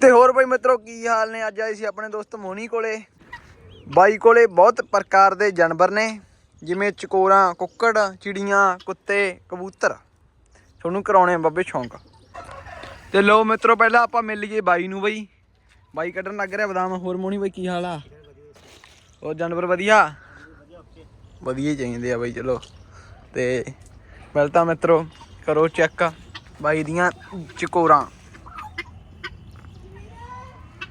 ਤੇ ਹੋਰ ਬਾਈ ਮਿੱਤਰੋ, ਕੀ ਹਾਲ ਨੇ? ਅੱਜ ਆਏ ਸੀ ਆਪਣੇ ਦੋਸਤ ਮੋਨੀ ਕੋਲੇ। ਬਾਈ ਕੋਲੇ ਬਹੁਤ ਪ੍ਰਕਾਰ ਦੇ ਜਾਨਵਰ ਨੇ, ਜਿਵੇਂ ਚਕੋਰਾਂ, ਕੁੱਕੜ, ਚਿੜੀਆਂ, ਕੁੱਤੇ, ਕਬੂਤਰ। ਤੁਹਾਨੂੰ ਕਰਾਉਣੇ ਆ ਬੱਬੇ ਸ਼ੌਂਕ। ਤੇ ਲੋ ਮਿੱਤਰੋ, ਪਹਿਲਾਂ ਆਪਾਂ ਮਿਲ ਲਈਏ ਬਾਈ ਨੂੰ ਬਈ। ਬਾਈ ਕੱਢਣ ਲੱਗ ਰਿਹਾ ਬਦਾਮ। ਹੋਰ ਮੋਨੀ ਬਈ, ਕੀ ਹਾਲ ਆ? ਉਹ ਜਾਨਵਰ ਵਧੀਆ? ਵਧੀਆ ਹੀ ਚਾਹੀਦੇ ਆ ਬਈ, ਚਲੋ। ਤੇ ਪਹਿਲਾਂ ਤਾਂ ਮਿੱਤਰੋ, ਕਰੋ ਚੈੱਕ। ਬਾਈ ਦੀਆਂ ਚਕੋਰਾਂ।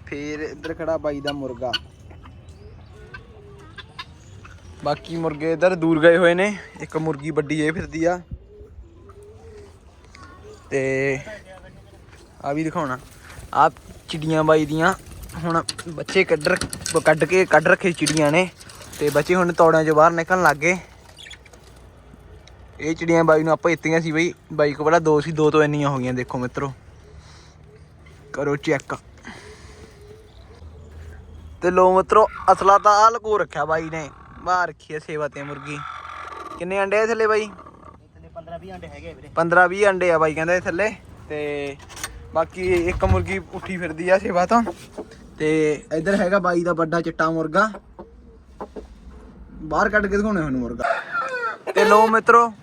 ਫੇਰ ਇੱਧਰ ਖੜਾ ਬਾਈ ਦਾ ਮੁਰਗਾ। ਬਾਕੀ ਮੁਰਗੇ ਇੱਧਰ ਦੂਰ ਗਏ ਹੋਏ ਨੇ, ਇੱਕ ਮੁਰਗੀ ਵੱਡੀ ਇਹ ਫਿਰਦੀ ਆ। ਤੇ ਆ ਵੀ ਦਿਖਾਉਣਾ। ਆ ਚਿੜੀਆਂ ਬਾਈ ਦੀਆਂ, ਹੁਣ ਬੱਚੇ ਕੱਢ ਰੱਖ- ਕੱਢ ਕੇ, ਕੱਢ ਰੱਖੇ ਚਿੜੀਆਂ ਨੇ। ਤੇ ਬੱਚੇ ਹੁਣ ਤੌੜਿਆਂ ਚੋਂ ਬਾਹਰ ਨਿਕਲਣ ਲੱਗ ਗਏ। ਇਹ ਚਿੜੀਆਂ ਬਾਈ ਨੂੰ ਆਪਾਂ ਇੱਤੀਆਂ ਸੀ ਬਈ, ਬਾਈ ਕੋਲ ਪਹਿਲਾਂ ਦੋ ਸੀ, ਦੋ ਤੋਂ ਇੰਨੀਆਂ ਹੋ ਗਈਆਂ, ਦੇਖੋ ਮਿੱਤਰੋ। ਕਰੋ ਚੈੱਕ। ਤੇ ਲੋ ਮਿੱਤਰੋ ਅਸਲਾ ਤਾਂ ਆ ਲਕੋ ਰੱਖਿਆ ਬਾਈ ਨੇ। ਬਾਹਰ ਰੱਖੀ ਹੈ ਸੇਵਾ ਤੇ ਮੁਰਗੀ। ਕਿੰਨੇ ਅੰਡੇ ਆ ਥੱਲੇ ਬਾਈ? ਥੱਲੇ 15 20 ਅੰਡੇ ਹੈਗੇ ਵੀਰੇ। 15 20 ਅੰਡੇ ਆ ਬਾਈ ਕਹਿੰਦਾ ਥੱਲੇ। ਤੇ ਬਾਕੀ ਇੱਕ ਮੁਰਗੀ ਉੱਠੀ ਫਿਰਦੀ ਆ ਸੇਵਾ ਤੋਂ। ਤੇ ਇੱਧਰ ਹੈਗਾ ਬਾਈ ਦਾ ਵੱਡਾ ਚਿੱਟਾ ਮੁਰਗਾ। ਬਾਹਰ ਕੱਢ ਕੇ ਦਿਖਾਉਣੇ ਹੁਣ ਮੁਰਗਾ। ਤੇ ਲੋ ਮਿੱਤਰੋ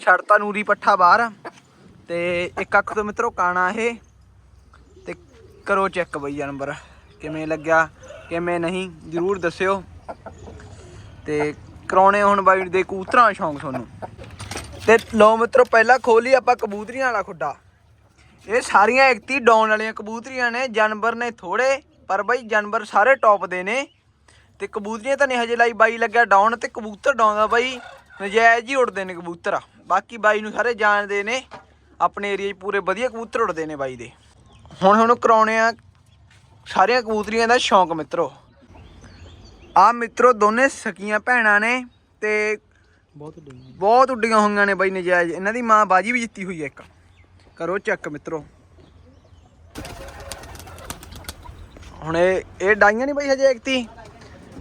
ਛੜਤਾ ਨੂਰੀ ਪੱਠਾ ਬਾਹਰ। ਤੇ ਇੱਕ ਅੱਖ ਤੋਂ ਮਿੱਤਰੋ ਕਾਣਾ ਇਹ। ਤੇ ਕਰੋ ਚੈੱਕ ਬਈ ਜਾਨਵਰ ਕਿਵੇਂ ਲੱਗਿਆ? ਕਿਵੇਂ ਨਹੀਂ, ਜਰੂਰ ਦੱਸਿਓ। ਤੇ ਕਰਾਉਣੇ ਹੁਣ ਬਾਈ ਦੇ ਕਬੂਤਰਾਂ ਦਾ ਸ਼ੌਂਕ ਤੁਹਾਨੂੰ। ਤੇ ਲੋ ਮਿੱਤਰੋ, ਪਹਿਲਾਂ ਖੋਲੀ ਆਪਾਂ ਕਬੂਤਰੀਆਂ ਵਾਲਾ ਖੁੱਡਾ। ਇਹ ਸਾਰੀਆਂ ਇਕਤੀ ਡਾਉਣ ਵਾਲੀਆਂ ਕਬੂਤਰੀਆਂ ਨੇ। ਜਾਨਵਰ ਨੇ ਥੋੜੇ ਪਰ ਬਾਈ ਜਾਨਵਰ ਸਾਰੇ ਟੌਪ ਦੇ ਨੇ। ਤੇ ਕਬੂਤਰੀਆਂ ਤਾਂ ਨਹੀਂ ਹਜੇ ਲਾਈ ਬਾਈ ਲੱਗਿਆ ਡਾਉਣ, ਤੇ ਕਬੂਤਰ ਡਾਉਂਦਾ ਬਾਈ, ਨਜਾਇਜ਼ ਹੀ ਉੜਦੇ ਨੇ ਕਬੂਤਰ। ਬਾਕੀ ਬਾਈ ਨੂੰ ਸਾਰੇ ਜਾਣਦੇ ਨੇ। ਆਪਣੇ ਏਰੀਆ 'ਚ ਪੂਰੇ ਵਧੀਆ ਕਬੂਤਰ ਉੜਦੇ ਨੇ ਬਾਈ ਦੇ। ਹੁਣ ਹੁਣ ਕਰਾਉਣੇ ਆ ਸਾਰੀਆਂ ਕਬੂਤਰੀਆਂ ਦਾ ਸ਼ੌਂਕ ਮਿੱਤਰੋ। ਆ ਮਿੱਤਰੋ ਦੋਨੇ ਸਕੀਆਂ ਭੈਣਾਂ ਨੇ ਤੇ ਬਹੁਤ ਡੂੰਘੀ ਬਹੁਤ ਉੱਡੀਆਂ ਹੋਈਆਂ ਨੇ ਬਾਈ ਨਜਾਇਜ਼। ਇਹਨਾਂ ਦੀ ਮਾਂ ਬਾਜੀ ਵੀ ਜਿੱਤੀ ਹੋਈ ਹੈ ਇੱਕ। ਕਰੋ ਚੈੱਕ ਮਿੱਤਰੋ। ਹੁਣ ਇਹ ਇਹ ਡਾਈਆਂ ਨਹੀਂ ਬਾਈ ਹਜੇ ਇੱਕਤੀ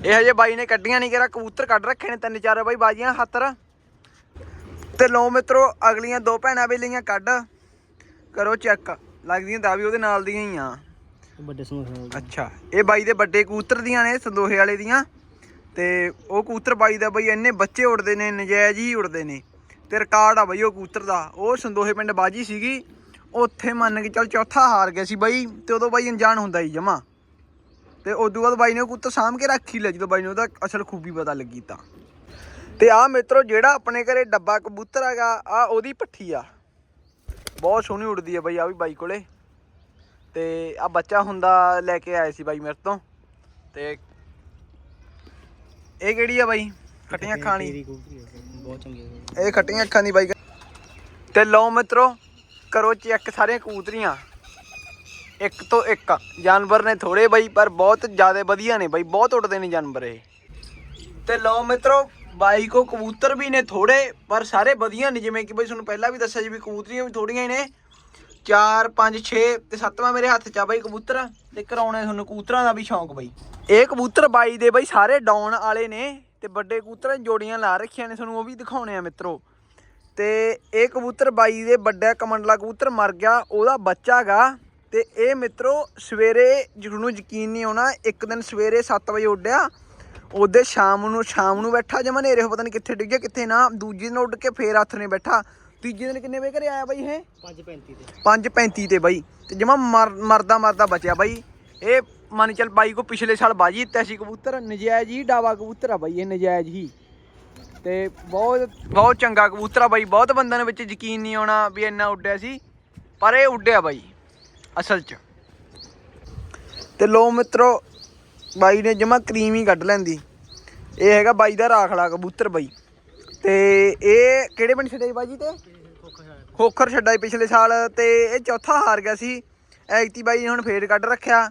ਇਹ ਹਜੇ ਬਾਈ ਨੇ ਕੱਢੀਆਂ ਨਹੀਂ ਕਿਹੜਾ ਕਬੂਤਰ ਕੱਢ ਰੱਖੇ ਨੇ ਤਿੰਨ ਚਾਰ ਬਾਈ ਬਾਜੀਆਂ ਖਾਤਰ। ਤੇ ਲੋ ਮਿੱਤਰੋ ਅਗਲੀਆਂ ਦੋ ਭੈਣਾਂ ਵੀ ਲਈਆਂ ਕੱਢ। ਕਰੋ ਚੈੱਕ। ਲੱਗਦੀਆਂ ਤਾਂ ਵੀ ਉਹਦੇ ਨਾਲ ਦੀਆਂ ਹੀ ਆ। ਵੱਡੇ ਸਮੂਹ ਅੱਛਾ, ਇਹ ਬਾਈ ਦੇ ਵੱਡੇ ਕਬੂਤਰ ਦੀਆਂ ਨੇ, ਸੰਦੋਹੇ ਵਾਲੇ ਦੀਆਂ। ਤੇ ਉਹ ਕਬੂਤਰ ਬਾਈ ਦਾ ਬਈ ਇੰਨੇ ਬੱਚੇ ਉੜਦੇ ਨੇ, ਨਜਾਇਜ਼ ਹੀ ਉੜਦੇ ਨੇ। ਤੇ ਰਿਕਾਰਡ ਆ ਬਾਈ ਉਹ ਕਬੂਤਰ ਦਾ। ਉਹ ਸੰਦੋਹੇ ਪਿੰਡ ਬਾਜੀ ਸੀਗੀ। ਉੱਥੇ ਮੰਨ ਕੇ ਚੱਲ ਚੌਥਾ ਹਾਰ ਗਿਆ ਸੀ ਬਾਈ, ਤੇ ਉਦੋਂ ਬਾਈ ਅਣਜਾਣ ਹੁੰਦਾ ਹੀ ਜਮਾ। ਤੇ ਉਦੋਂ ਬਾਅਦ ਬਾਈ ਨੇ ਉਹ ਕਬੂਤਰ ਸਾਂਭ ਕੇ ਰੱਖੀ ਲਿਆ, ਜਦੋਂ ਬਾਈ ਨੂੰ ਉਹਦਾ ਅਸਲ ਖੂਬੀ ਪਤਾ ਲੱਗੀ ਤਾਂ। ਤੇ ਆ ਮਿੱਤਰੋ, ਜਿਹੜਾ ਆਪਣੇ ਘਰੇ ਡੱਬਾ ਕਬੂਤਰ ਹੈਗਾ ਆ ਉਹਦੀ ਪੱਠੀ ਆ। ਬਹੁਤ ਸੋਹਣੀ ਉੱਡਦੀ ਆ ਬਾਈ ਆ ਵੀ ਬਾਈ ਕੋਲੇ। ਤੇ ਆ ਬੱਚਾ ਹੁੰਦਾ ਲੈ ਕੇ ਆਏ ਸੀ ਬਾਈ ਮੇਰੇ ਤੋਂ। ਤੇ ਇਹ ਕਿਹੜੀ ਆ ਬਾਈ? ਖੱਟੀਆਂ ਅੱਖਾਂ ਵਾਲੀ। ਬਹੁਤ ਚੰਗੀ ਇਹ ਖੱਟੀਆਂ ਅੱਖਾਂ ਦੀ ਬਾਈ। ਤੇ ਲਓ ਮਿੱਤਰੋ ਕਰੋ ਚੈੱਕ ਸਾਰੀਆਂ ਕਬੂਤਰੀਆਂ। ਇੱਕ ਤੋਂ ਇੱਕ। ਜਾਨਵਰ ਨੇ ਥੋੜੇ ਬਾਈ ਪਰ ਬਹੁਤ ਜ਼ਿਆਦਾ ਵਧੀਆ ਨੇ ਬਾਈ। ਬਹੁਤ ਉੱਡਦੇ ਨੇ ਜਾਨਵਰ ਇਹ। ਤੇ ਲਓ ਮਿੱਤਰੋ ਬਾਈ ਕੋ ਕਬੂਤਰ ਵੀ ਨੇ ਥੋੜੇ ਪਰ ਸਾਰੇ ਵਧੀਆ ਨੇ। ਜਿਵੇਂ ਕਿ ਬਾਈ ਤੁਹਾਨੂੰ ਪਹਿਲਾਂ ਵੀ ਦੱਸਿਆ ਜੀ ਵੀ ਕਬੂਤਰੀਆਂ ਵੀ ਥੋੜੀਆਂ ਹੀ ਨੇ। 4 5 6 ਤੇ ਸੱਤਵਾਂ ਮੇਰੇ ਹੱਥ 'ਚ ਆ ਬਾਈ ਕਬੂਤਰ ਤੇ ਕਰਾਉਣੇ ਤੁਹਾਨੂੰ ਕਬੂਤਰਾਂ ਦਾ ਵੀ ਸ਼ੌਂਕ ਬਾਈ। ਇਹ ਕਬੂਤਰ ਬਾਈ ਦੇ ਬਾਈ ਸਾਰੇ ਡਾਉਣ ਵਾਲੇ ਨੇ ਤੇ ਵੱਡੇ ਕਬੂਤਰਾਂ ਜੋੜੀਆਂ ਲਾ ਰੱਖੀਆਂ ਨੇ ਤੁਹਾਨੂੰ ਉਹ ਵੀ ਦਿਖਾਉਣੇ ਆ ਮਿੱਤਰੋ। ਤੇ ਇਹ ਕਬੂਤਰ ਬਾਈ ਦੇ ਵੱਡਾ ਕਮੰਡਲਾ ਕਬੂਤਰ ਮਰ ਗਿਆ, ਉਹਦਾ ਬੱਚਾ ਗਾ ਤੇ ਇਹ ਮਿੱਤਰੋ ਸਵੇਰੇ ਜਿਹਨੂੰ ਯਕੀਨ ਨਹੀਂ ਆਉਣਾ, ਇੱਕ ਦਿਨ ਸਵੇਰੇ 7 ਵਜੇ ਉੱਡਿਆ, ਉਹਦੇ ਸ਼ਾਮ ਨੂੰ ਸ਼ਾਮ ਨੂੰ ਬੈਠਾ ਜਮਾ ਨੇਰੇ ਹੋ ਪਤਾ ਨਹੀਂ ਕਿੱਥੇ ਡਿੱਗਿਆ ਕਿੱਥੇ ਨਾ, ਦੂਜੀ ਦਿਨ ਉੱਡ ਕੇ ਫੇਰ ਹੱਥ ਨੇ ਬੈਠਾ। ਤੀਜੇ ਦਿਨ ਕਿੰਨੇ ਵਜੇ ਘਰੇ ਆਇਆ ਬਾਈ ਇਹ? 535 ਤੇ। 5:35 ਤੇ ਬਾਈ। ਤੇ ਜਮਾ ਮਰਦਾ ਮਰਦਾ ਬਚਿਆ ਬਾਈ। ਇਹ ਮੰਨ ਚੱਲ ਬਾਈ ਕੋ ਪਿਛਲੇ ਸਾਲ ਬਾਜੀ ਦਿੱਤਾ ਸੀ ਕਬੂਤਰ ਨਜਾਇਜ਼ ਹੀ ਡਾਵਾ ਕਬੂਤਰ ਆ ਬਾਈ ਇਹ ਨਜਾਇਜ਼ ਹੀ। ਤੇ ਬਹੁਤ ਬਹੁਤ ਚੰਗਾ ਕਬੂਤਰ ਆ ਬਾਈ। ਬਹੁਤ ਬੰਦਿਆਂ ਦੇ ਵਿੱਚ ਯਕੀਨ ਨਹੀਂ ਆਉਣਾ ਵੀ ਇੰਨਾ ਉੱਡਿਆ ਸੀ ਪਰ ਇਹ ਉੱਡਿਆ ਬਾਈ ਅਸਲ 'ਚ। ਤੇ ਲੋ ਮਿੱਤਰੋ ਬਾਈ ਨੇ ਜਮਾ ਕਰੀਮ ਹੀ ਕੱਢ ਲੈਂਦੀ। ਇਹ ਹੈਗਾ ਬਾਈ ਦਾ ਰਾਖਲਾ ਕਬੂਤਰ ਬਾਈ। ਤੇ ਇਹ ਕਿਹੜੇ ਪਿੰਡ ਛੱਡਿਆ ਸੀ ਬਾਜੀ ਤੇ? ਖੋਖਰ ਛੱਡਾ ਸੀ ਪਿਛਲੇ ਸਾਲ ਤੇ ਇਹ ਚੌਥਾ ਹਾਰ ਗਿਆ ਸੀ। ਐਗਤੀ ਬਾਈ ਨੇ ਹੁਣ ਫੇਰ ਕੱਢ ਰੱਖਿਆ।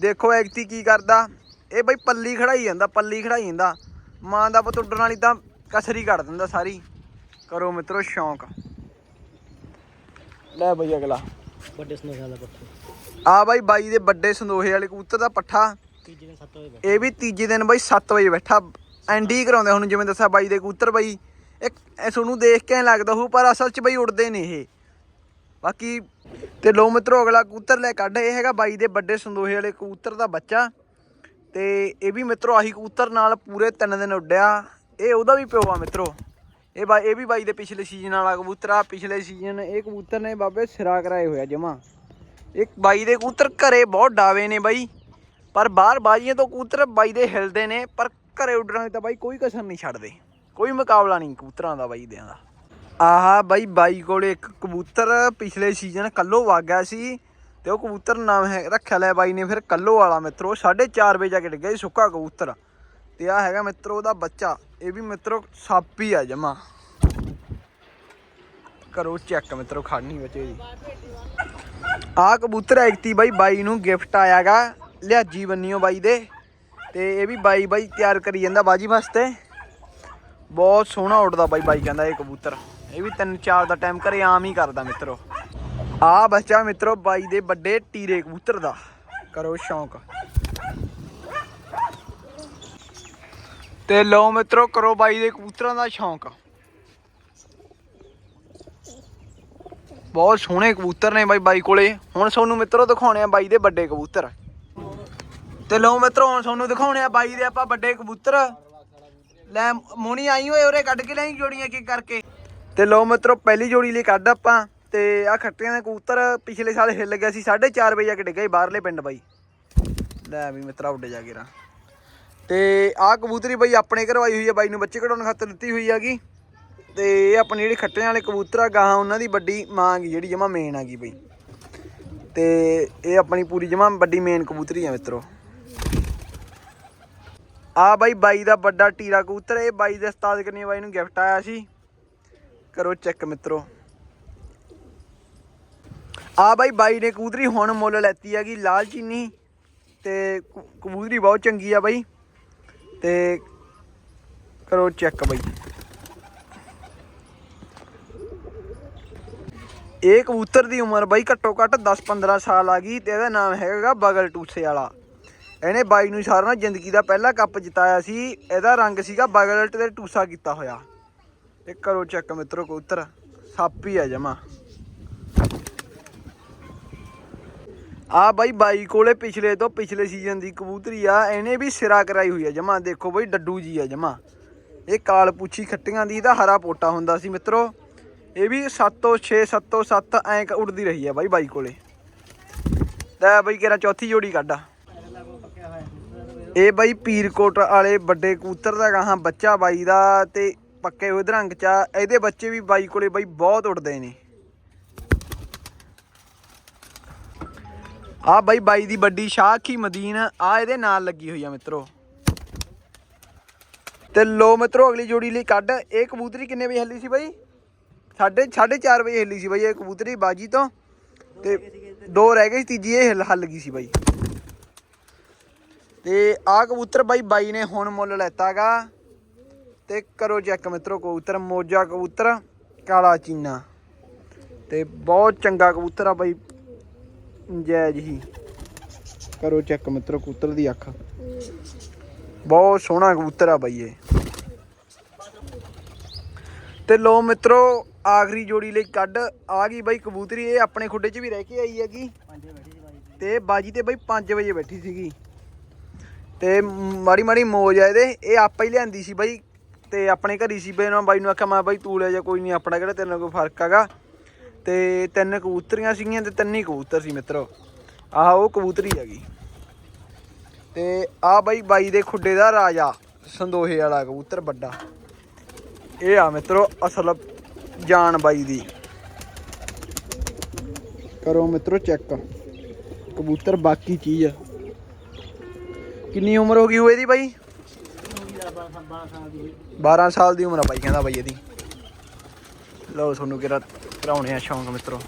ਦੇਖੋ ਐਗਤੀ ਕੀ ਕਰਦਾ। ਇਹ ਬਾਈ ਪੱਲੀ ਖੜਾਈ ਜਾਂਦਾ ਪੱਲੀ ਖੜਾਈ ਜਾਂਦਾ। ਮਾਂ ਦਾ ਪੁੱਤ ਉੱਡਣ ਵਾਲੀ ਤਾਂ ਕਸਰੀ ਕੱਢ ਦਿੰਦਾ ਸਾਰੀ। ਕਰੋ ਮਿੱਤਰੋ ਸ਼ੌਂਕ। ਲੈ ਬਈ ਅਗਲਾ। ਵੱਡੇ ਸਮੂਹ ਵਾਲਾ ਪੱਠਾ। ਆ ਬਾਈ ਬਾਈ ਦੇ ਵੱਡੇ ਸੰਦੋਹੇ ਵਾਲੇ ਕਬੂਤਰ ਦਾ ਪੱਠਾ। ਤੀਜੇ ਦਿਨ 7 ਵਜੇ ਇਹ ਵੀ ਤੀਜੇ ਦਿਨ ਬਾਈ 7 ਵਜੇ ਬੈਠਾ। ਐਂਡੀ ਕਰਾਉਂਦੇ ਹੁਣ, ਜਿਵੇਂ ਦੱਸਿਆ ਬਾਈ ਦੇ ਕਬੂਤਰ ਬਾਈ। ਇੱਕ ਇਹ ਤੁਹਾਨੂੰ ਦੇਖ ਕੇ ਐਂ ਲੱਗਦਾ ਹੋਊ, ਪਰ ਅਸਲ 'ਚ ਬਾਈ ਉੜਦੇ ਨੇ ਇਹ। ਬਾਕੀ ਤੇ ਲੋ ਮਿੱਤਰੋ, ਅਗਲਾ ਕਬੂਤਰ ਲੈ ਕੱਢ, ਇਹ ਹੈਗਾ ਬਾਈ ਦੇ ਵੱਡੇ ਸੰਦੋਹੇ ਵਾਲੇ ਕਬੂਤਰ ਦਾ ਬੱਚਾ। ਤੇ ਇਹ ਵੀ ਮਿੱਤਰੋ, ਆਹੀ ਕਬੂਤਰ ਨਾਲ ਪੂਰੇ ਤਿੰਨ ਦਿਨ ਉੱਡਿਆ। ਇਹ ਉਹਦਾ ਵੀ ਪਿਓ ਆ ਮਿੱਤਰੋ। ਇਹ ਬਾਈ ਇਹ ਵੀ ਬਾਈ ਦੇ ਪਿਛਲੇ ਸੀਜ਼ਨ ਵਾਲਾ ਕਬੂਤਰ ਆ। ਪਿਛਲੇ ਸੀਜ਼ਨ ਇਹ ਕਬੂਤਰ ਨੇ ਬਾਬੇ ਸਿਰਾ ਕਰਾਏ ਹੋਇਆ ਜਮਾ। ਇੱਕ ਬਾਈ ਦੇ ਕਬੂਤਰ ਘਰੇ ਬਹੁਤ ਡਾਵੇ ਨੇ ਬਾਈ। ਪਰ ਬਾਹਰ ਬਾਜੀਆਂ ਤੋਂ ਕਬੂਤਰ ਬਾਈ ਦੇ ਹਿਲਦੇ ਨੇ, ਪਰ ਘਰੇ ਉੱਡਣ ਦੀ ਤਾਂ ਬਾਈ ਕੋਈ ਕਸਰ ਨਹੀਂ ਛੱਡਦੇ। ਕੋਈ ਮੁਕਾਬਲਾ ਨਹੀਂ ਕਬੂਤਰਾਂ ਦਾ ਬਾਈ ਦਿਆਂ ਦਾ। ਆਹਾ ਬਾਈ ਬਾਈ ਕੋਲੇ ਇੱਕ ਕਬੂਤਰ ਪਿਛਲੇ ਸੀਜ਼ਨ ਕੱਲੋ ਵਗ ਗਿਆ ਸੀ ਤੇ ਉਹ ਕਬੂਤਰ ਨਾਮ ਹੈ ਰੱਖਿਆ ਲੈ ਬਾਈ ਨੇ ਫਿਰ ਕੱਲੋ ਵਾਲਾ ਮਿੱਤਰੋ 4:30 ਵਜੇ ਜਾ ਕੇ ਡਿੱਗਿਆ ਸੀ ਸੁੱਕਾ ਕਬੂਤਰ। ਤੇ ਆ ਹੈਗਾ ਮਿੱਤਰੋ ਉਹਦਾ ਬੱਚਾ, ਇਹ ਵੀ ਮਿੱਤਰੋ ਸੱਪ ਹੀ ਆ ਜਮਾ। ਕਰੋ ਚੈੱਕ ਮਿੱਤਰੋ ਖੜਨੀ ਬੱਚੇ ਦੀ ਆ ਕਬੂਤਰ ਐਕਤੀ ਬਾਈ ਬਾਈ ਨੂੰ ਗਿਫਟ ਆਇਆਗਾ, ਲਿਆਜੀ ਬੰਨਿਓ ਬਾਈ ਦੇ। ਤੇ ਇਹ ਵੀ ਬਾਈ ਬਾਈ ਤਿਆਰ ਕਰੀ ਜਾਂਦਾ ਬਾਜੀ ਵਾਸਤੇ। ਬਹੁਤ ਸੋਹਣਾ ਉੱਡਦਾ ਬਾਈ ਬਾਈ ਕਹਿੰਦਾ ਇਹ ਕਬੂਤਰ। ਇਹ ਵੀ ਤਿੰਨ ਚਾਰ ਦਾ ਟਾਈਮ ਘਰੇ ਆਮ ਹੀ ਕਰਦਾ ਮਿੱਤਰੋ। ਆ ਬੱਚਾ ਮਿੱਤਰੋ ਬਾਈ ਦੇ ਵੱਡੇ ਟੀਰੇ ਕਬੂਤਰ ਦਾ। ਕਰੋ ਸ਼ੌਂਕ। ਤੇ ਲਓ ਮਿੱਤਰੋ, ਕਰੋ ਬਾਈ ਦੇ ਕਬੂਤਰਾਂ ਦਾ ਸ਼ੌਂਕ। ਬਹੁਤ ਸੋਹਣੇ ਕਬੂਤਰ ਨੇ ਬਾਈ ਬਾਈ ਕੋਲੇ। ਹੁਣ ਤੁਹਾਨੂੰ ਮਿੱਤਰੋ ਦਿਖਾਉਣੇ ਆ ਬਾਈ ਦੇ ਵੱਡੇ ਕਬੂਤਰ। ਤੇ ਲਓ ਮਿੱਤਰੋ, ਹੁਣ ਤੁਹਾਨੂੰ ਦਿਖਾਉਣੇ ਆ ਬਾਈ ਦੇ ਆਪਾਂ ਵੱਡੇ ਕਬੂਤਰ। ਲੈ ਮੋਣੀ ਆਈ ਹੋਏ ਉਰੇ ਕੱਢ ਕੇ ਲੈ ਜੋੜੀਆਂ ਕੀ ਕਰਕੇ। ਤੇ ਲਓ ਮਿੱਤਰੋ, ਪਹਿਲੀ ਜੋੜੀ ਲਈ ਕੱਢ ਆਪਾਂ। ਤੇ ਆ ਖੱਟੀਆਂ ਦਾ ਕਬੂਤਰ ਪਿਛਲੇ ਸਾਲ ਹਿੱਲ ਗਿਆ ਸੀ 4:30 ਵਜੇ ਜਾ ਕੇ ਡਿੱਗਾ ਸੀ ਬਾਹਰਲੇ ਪਿੰਡ ਬਾਈ। ਲੈ ਵੀ ਮਿੱਤਰਾ, ਉੱਡੇ ਜਾ ਕੇ ਰਾਂ ਤੇ ਆਹ ਕਬੂਤਰੀ ਬਾਈ ਆਪਣੇ ਕਰਵਾਈ ਹੋਈ ਹੈ ਬਾਈ ਨੂੰ ਬੱਚੇ ਕਢਾਉਣ ਖਾਤਰ ਦਿੱਤੀ ਹੋਈ ਹੈਗੀ ਤੇ ਇਹ ਆਪਣੀ ਜਿਹੜੀ ਖੱਟਿਆਂ ਵਾਲੇ ਕਬੂਤਰ ਆ, ਗਾਹਾਂ ਉਹਨਾਂ ਦੀ ਵੱਡੀ ਮਾਂ ਗੀ, ਜਿਹੜੀ ਜਮਾ ਮੇਨ ਆ ਗਈ ਬਈ। ਤੇ ਇਹ ਆਪਣੀ ਪੂਰੀ ਜਮਾ ਵੱਡੀ ਮੇਨ ਕਬੂਤਰੀ ਆ ਮਿੱਤਰੋ। ਆ ਬਾਈ ਬਾਈ ਦਾ ਵੱਡਾ ਟੀਰਾ ਕਬੂਤਰ, ਇਹ ਬਾਈ ਦੇ ਉਸਤਾਦ ਕਰਨੀ ਬਾਈ ਨੂੰ ਗਿਫਟ ਆਇਆ ਸੀ। ਕਰੋ ਚੈੱਕ ਮਿੱਤਰੋ। ਆ ਬਾਈ ਬਾਈ ਨੇ ਕਬੂਤਰੀ ਹੁਣ ਮੁੱਲ ਲੈਤੀ ਹੈਗੀ ਲਾਲ ਚੀਨੀ ਤੇ ਕਬੂਤਰੀ ਬਹੁਤ ਚੰਗੀ ਆ ਬਾਈ। ਤੇ ਕਰੋ ਚੈੱਕ ਬਾਈ। ਇਹ ਕਬੂਤਰ ਦੀ ਉਮਰ ਬਾਈ ਘੱਟੋ ਘੱਟ 10-15 ਸਾਲ ਆ ਗਈ ਤੇ ਇਹਦਾ ਨਾਮ ਹੈਗਾ ਬਗਲ ਟੂਸੇ ਵਾਲਾ। ਇਹਨੇ ਬਾਈ ਨੂੰ ਸਾਰਾ ਜ਼ਿੰਦਗੀ ਦਾ ਪਹਿਲਾ ਕੱਪ ਜਿਤਾਇਆ ਸੀ। ਇਹਦਾ ਰੰਗ ਸੀਗਾ ਬਗਲਟ ਤੇ ਟੂਸਾ ਕੀਤਾ ਹੋਇਆ। ਇਹ ਕਰੋ ਚੈੱਕ ਮਿੱਤਰੋ ਕਬੂਤਰ, ਸੱਪ ਹੀ ਆ ਜਮਾ। ਆ ਬਾਈ ਬਾਈ ਕੋਲੇ ਪਿਛਲੇ ਤੋਂ ਪਿਛਲੇ ਸੀਜ਼ਨ ਦੀ ਕਬੂਤਰੀ ਆ, ਇਹਨੇ ਵੀ ਸਿਰਾ ਕਰਾਈ ਹੋਈ ਆ ਜਮਾ। ਦੇਖੋ ਬਾਈ ਡੱਡੂ ਜੀ ਆ ਜਮਾ। ਇਹ ਕਾਲ ਪੁੱਛੀ ਖੱਟੀਆਂ ਦੀ ਤਾਂ ਹਰਾ ਪੋਟਾ ਹੁੰਦਾ ਸੀ ਮਿੱਤਰੋ। ਇਹ ਵੀ 7 ਤੋਂ 6 7 ਤੋਂ 7 ਐਂ ਉੱਡਦੀ ਰਹੀ ਆ ਬਾਈ ਬਾਈ ਕੋਲੇ। ਲੈ ਬਾਈ, ਕਿਹੜਾ ਚੌਥੀ ਜੋੜੀ ਕੱਢਾ ਇਹ ਬਾਈ ਪੀਰਕੋਟ ਵਾਲੇ ਵੱਡੇ ਕਬੂਤਰ ਦਾ ਗਾਹਾਂ ਬੱਚਾ ਬਾਈ ਦਾ ਤੇ ਪੱਕੇ ਹੋਏ ਦਰੰਗ ਚ ਆ। ਇਹਦੇ ਬੱਚੇ ਵੀ ਬਾਈ ਕੋਲੇ ਬਾਈ ਬਹੁਤ ਉੱਡਦੇ ਨੇ। ਆ ਬਾਈ ਬਾਈ ਦੀ ਵੱਡੀ ਸ਼ਾਖੀ ਮਦੀਨ, ਆ ਇਹਦੇ ਨਾਲ ਲੱਗੀ ਹੋਈ ਆ ਮਿੱਤਰੋ। ਤੇ ਲੋ ਮਿੱਤਰੋ, ਅਗਲੀ ਜੋੜੀ ਲਈ ਕੱਢ। ਇਹ ਕਬੂਤਰੀ ਕਿੰਨੇ ਵਜੇ ਹੱਲੀ ਸੀ ਬਾਈ? ਸਾਢੇ 4:30 ਵਜੇ ਹਿੱਲੀ ਸੀ ਬਾਈ ਇਹ ਕਬੂਤਰੀ ਬਾਜੀ ਤੋਂ। ਤੇ ਦੋ ਰਹਿ ਗਏ ਸੀ, ਤੀਜੀ ਇਹ ਹਿੱਲ ਹੱਲ ਗਈ ਸੀ ਬਾਈ। ਤੇ ਆ ਕਬੂਤਰ ਬਾਈ ਬਾਈ ਨੇ ਹੁਣ ਮੁੱਲ ਲੈਤਾਗਾ। ਤੇ ਕਰੋ ਚੈੱਕ ਮਿੱਤਰੋ ਕਬੂਤਰ, ਮੋਜਾ ਕਬੂਤਰ, ਕਾਲਾ ਚੀਨਾ। ਤੇ ਬਹੁਤ ਚੰਗਾ ਕਬੂਤਰ ਆ ਬਾਈ। ਜੈ ਜੀ ਕਰੋ ਚੈੱਕ ਮਿੱਤਰੋ ਕਬੂਤਰ ਦੀ ਅੱਖ। ਬਹੁਤ ਸੋਹਣਾ ਕਬੂਤਰ ਆ ਬਾਈ ਇਹ। ਤੇ ਲੋ ਮਿੱਤਰੋ, ਆਖਰੀ ਜੋੜੀ ਲਈ ਕੱਢ। ਆ ਗਈ ਬਾਈ ਕਬੂਤਰੀ, ਇਹ ਆਪਣੇ ਖੁੱਡੇ 'ਚ ਵੀ ਰਹਿ ਕੇ ਆਈ ਹੈਗੀ। ਪੰਜੇ ਤੇ ਬਾਜੀ ਤੇ ਬਾਈ 5 ਵਜੇ ਬੈਠੀ ਸੀਗੀ। ਤੇ ਮਾੜੀ ਮਾੜੀ ਮੋਜ ਆ ਇਹਦੇ। ਇਹ ਆਪਾਂ ਹੀ ਲਿਆਂਦੀ ਸੀ ਬਾਈ ਤੇ ਆਪਣੇ ਘਰੀ ਸੀ ਬਈ। ਨਾ ਬਾਈ ਨੂੰ ਆਖਿਆ, ਮੈਂ ਬਾਈ ਤੂੰ ਲੈ ਜਾ, ਕੋਈ ਨਹੀਂ ਆਪਣਾ ਕਿਹੜਾ ਤੇਰੇ ਨਾਲ ਕੋਈ ਫ਼ਰਕ ਹੈਗਾ। ਤੇ ਤਿੰਨ ਕਬੂਤਰੀਆਂ ਸੀਗੀਆਂ ਤੇ ਤਿੰਨ ਹੀ ਕਬੂਤਰ ਸੀ ਮਿੱਤਰੋ। ਆਹ ਉਹ ਕਬੂਤਰੀ ਹੈਗੀ। ਤੇ ਆ ਬਾਈ ਬਾਈ ਦੇ ਖੁੱਡੇ ਦਾ ਰਾਜਾ, ਸੰਦੋਹੇ ਵਾਲਾ ਕਬੂਤਰ ਵੱਡਾ। ਇਹ ਆ ਮਿੱਤਰੋ, ਅਸਲ ਜਾਨ ਬਾਈ ਦੀ। ਕਰੋ ਮਿੱਤਰੋ ਚੈੱਕ। ਕਬੂਤਰ ਬਾਕੀ ਚੀਜ਼ ਆ। ਕਿੰਨੀ ਉਮਰ ਹੋ ਗਈ ਉਹ ਇਹਦੀ ਬਾਈ? 12 ਸਾਲ ਦੀ 12 ਸਾਲ ਦੀ ਉਮਰ ਆ ਬਾਈ, ਕਹਿੰਦਾ ਬਾਈ ਇਹਦੀ। ਲਓ ਤੁਹਾਨੂੰ ਕਿਹੜਾ ਕਰਾਉਣੇ ਆ ਸ਼ੌਂਕ ਮਿੱਤਰੋ।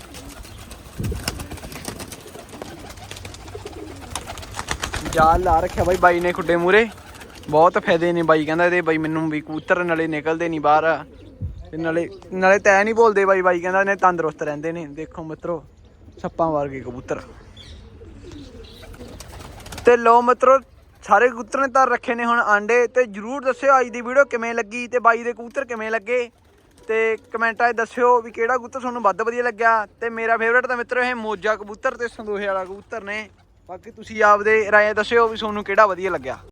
ਜਾਲ ਲਾ ਰੱਖਿਆ ਬਾਈ ਬਾਈ ਨੇ ਖੁੱਡੇ ਮੂਰੇ ਬਹੁਤ ਫਾਇਦੇ ਨੇ ਬਾਈ, ਕਹਿੰਦਾ ਇਹਦੇ ਬਾਈ ਮੈਨੂੰ ਵੀ ਕਬੂਤਰ ਨਾਲੇ ਨਿਕਲਦੇ ਨਹੀਂ ਬਾਹਰ। ਤੇ ਨਾਲੇ ਨਾਲੇ ਤੈ ਨਹੀਂ ਬੋਲਦੇ ਬਾਈ ਬਾਈ ਕਹਿੰਦਾ ਨੇ ਤੰਦਰੁਸਤ ਰਹਿੰਦੇ ਨੇ। ਦੇਖੋ ਮਿੱਤਰੋ, ਸੱਪਾਂ ਵਰਗੇ ਕਬੂਤਰ। ਤੇ ਲੋ ਮਿੱਤਰੋ ਸਾਰੇ ਕਬੂਤਰ ਨੇ ਤਾਂ ਰੱਖੇ ਨੇ ਹੁਣ ਆਂਡੇ, ਤੇ ਜਰੂਰ ਦੱਸਿਓ ਅੱਜ ਦੀ ਵੀਡੀਓ ਕਿਵੇਂ ਲੱਗੀ ਤੇ ਬਾਈ ਦੇ ਕਬੂਤਰ ਕਿਵੇਂ ਲੱਗੇ। ਤੇ ਕਮੈਂਟਾਂ 'ਚ ਦੱਸਿਓ ਵੀ ਕਿਹੜਾ ਕਬੂਤਰ ਤੁਹਾਨੂੰ ਵੱਧ ਵਧੀਆ ਲੱਗਿਆ। ਤੇ ਮੇਰਾ ਫੇਵਰੇਟ ਤਾਂ ਮਿੱਤਰੋ ਇਹ ਮੋਜਾ ਕਬੂਤਰ ਤੇ ਸੰਦੋਹੇ ਵਾਲਾ ਕਬੂਤਰ ਨੇ। ਬਾਕੀ ਤੁਸੀਂ ਆਪਦੇ ਰਾਏ ਦੱਸਿਓ ਵੀ ਤੁਹਾਨੂੰ ਕਿਹੜਾ ਵਧੀਆ ਲੱਗਿਆ।